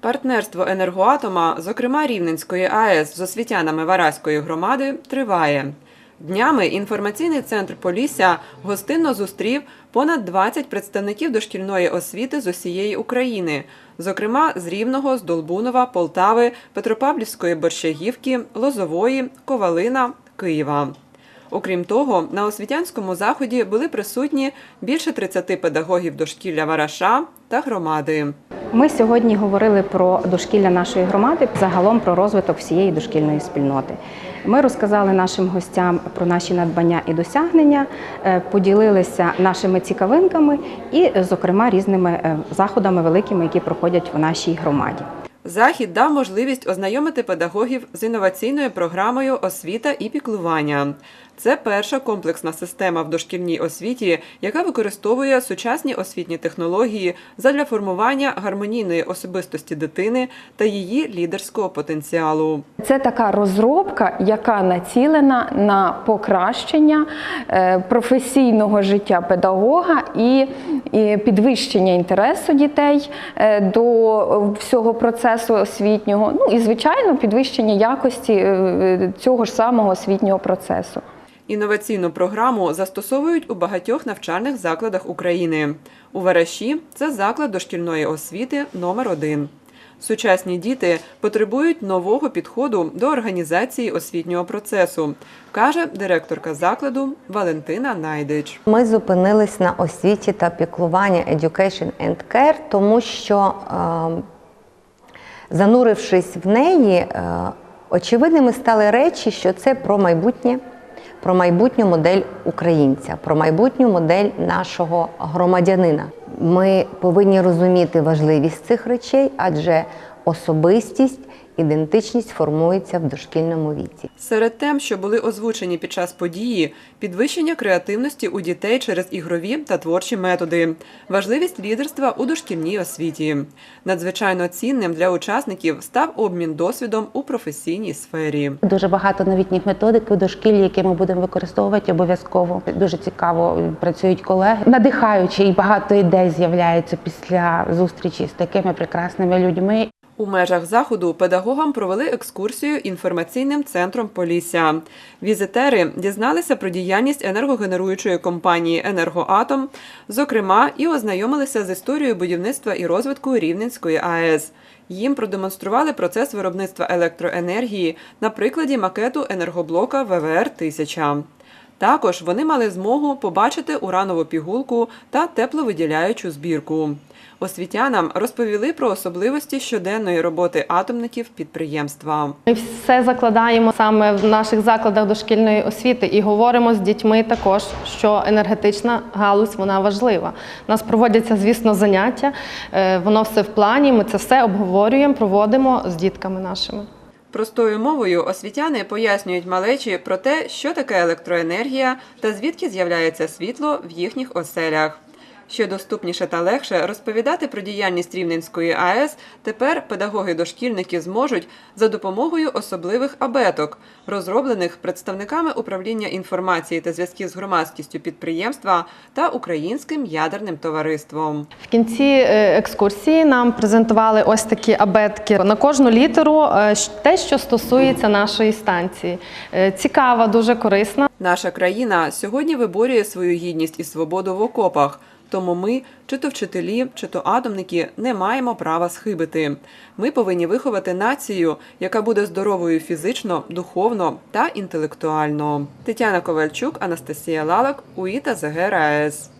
Партнерство енергоатома, зокрема Рівненської АЕС з освітянами Вараської громади, триває. Днями інформаційний центр Полісся гостинно зустрів понад 20 представників дошкільної освіти з усієї України, зокрема з Рівного, з Долбунова, Полтави, Петропавлівської Борщагівки, Лозової, Ковалина, Києва. Окрім того, на освітянському заході були присутні більше 30 педагогів дошкілля Вараша та громади. Ми сьогодні говорили про дошкілля нашої громади, загалом про розвиток всієї дошкільної спільноти. Ми розказали нашим гостям про наші надбання і досягнення, е, поділилися нашими цікавинками і, зокрема, різними е, заходами великими, які проходять в нашій громаді. Захід дав можливість ознайомити педагогів з інноваційною програмою освіта і піклування. Це перша комплексна система в дошкільній освіті, яка використовує сучасні освітні технології задля формування гармонійної особистості дитини та її лідерського потенціалу. Це така розробка, яка націлена на покращення е, професійного життя педагога і, підвищення інтересу дітей е, до всього процесу освітнього. Ну і звичайно, підвищення якості е, цього ж самого освітнього процесу. Інноваційну програму застосовують у багатьох навчальних закладах України. У Вараші це заклад дошкільної освіти номер 1 Сучасні діти потребують нового підходу до організації освітнього процесу, каже директорка закладу Валентина Найдич. Ми зупинились на освіті та піклування Education and Care, тому що, е, занурившись в неї, е, очевидними стали речі, що це про майбутнє, про майбутню модель українця, про майбутню модель нашого громадянина. Ми повинні розуміти важливість цих речей, адже особистість, ідентичність формується в дошкільному віці. Серед тем, що були озвучені під час події, підвищення креативності у дітей через ігрові та творчі методи, важливість лідерства у дошкільній освіті. Надзвичайно цінним для учасників став обмін досвідом у професійній сфері. Дуже багато новітніх методик у дошкіллі, які ми будемо використовувати обов'язково. Дуже цікаво працюють колеги. Надихаюче і багато ідей з'являється після зустрічі з такими прекрасними людьми. У межах заходу педагогам провели екскурсію інформаційним центром Полісся. Візитери дізналися про діяльність енергогенеруючої компанії Енергоатом, зокрема, і ознайомилися з історією будівництва і розвитку Рівненської АЕС. Їм продемонстрували процес виробництва електроенергії на прикладі макету енергоблока ВВР 1000 Також вони мали змогу побачити уранову пігулку та тепловиділяючу збірку. Освітянам розповіли про особливості щоденної роботи атомників підприємства. Ми все закладаємо саме в наших закладах дошкільної освіти і говоримо з дітьми також, що енергетична галузь вона важлива. У нас проводяться, звісно, заняття, е, воно все в плані. Ми це все обговорюємо, проводимо з дітками нашими. Простою мовою освітяни пояснюють малечі про те, що таке електроенергія та звідки з'являється світло в їхніх оселях. Ще доступніше та легше розповідати про діяльність Рівненської АЕС тепер педагоги-дошкільники зможуть за допомогою особливих абеток, розроблених представниками управління інформації та зв'язків з громадськістю підприємства та Українським ядерним товариством. В кінці е, екскурсії нам презентували ось такі абетки на кожну літеру, е, те, що стосується нашої станції. Е, Цікава, дуже корисна. Наша країна сьогодні виборює свою гідність і свободу в окопах. Тому ми, чи то вчителі, чи то атомники, не маємо права схибити. Ми повинні виховати націю, яка буде здоровою фізично, духовно та інтелектуально. Тетяна Ковальчук, Анастасія Лалак, УІТА ЗГРАЕС.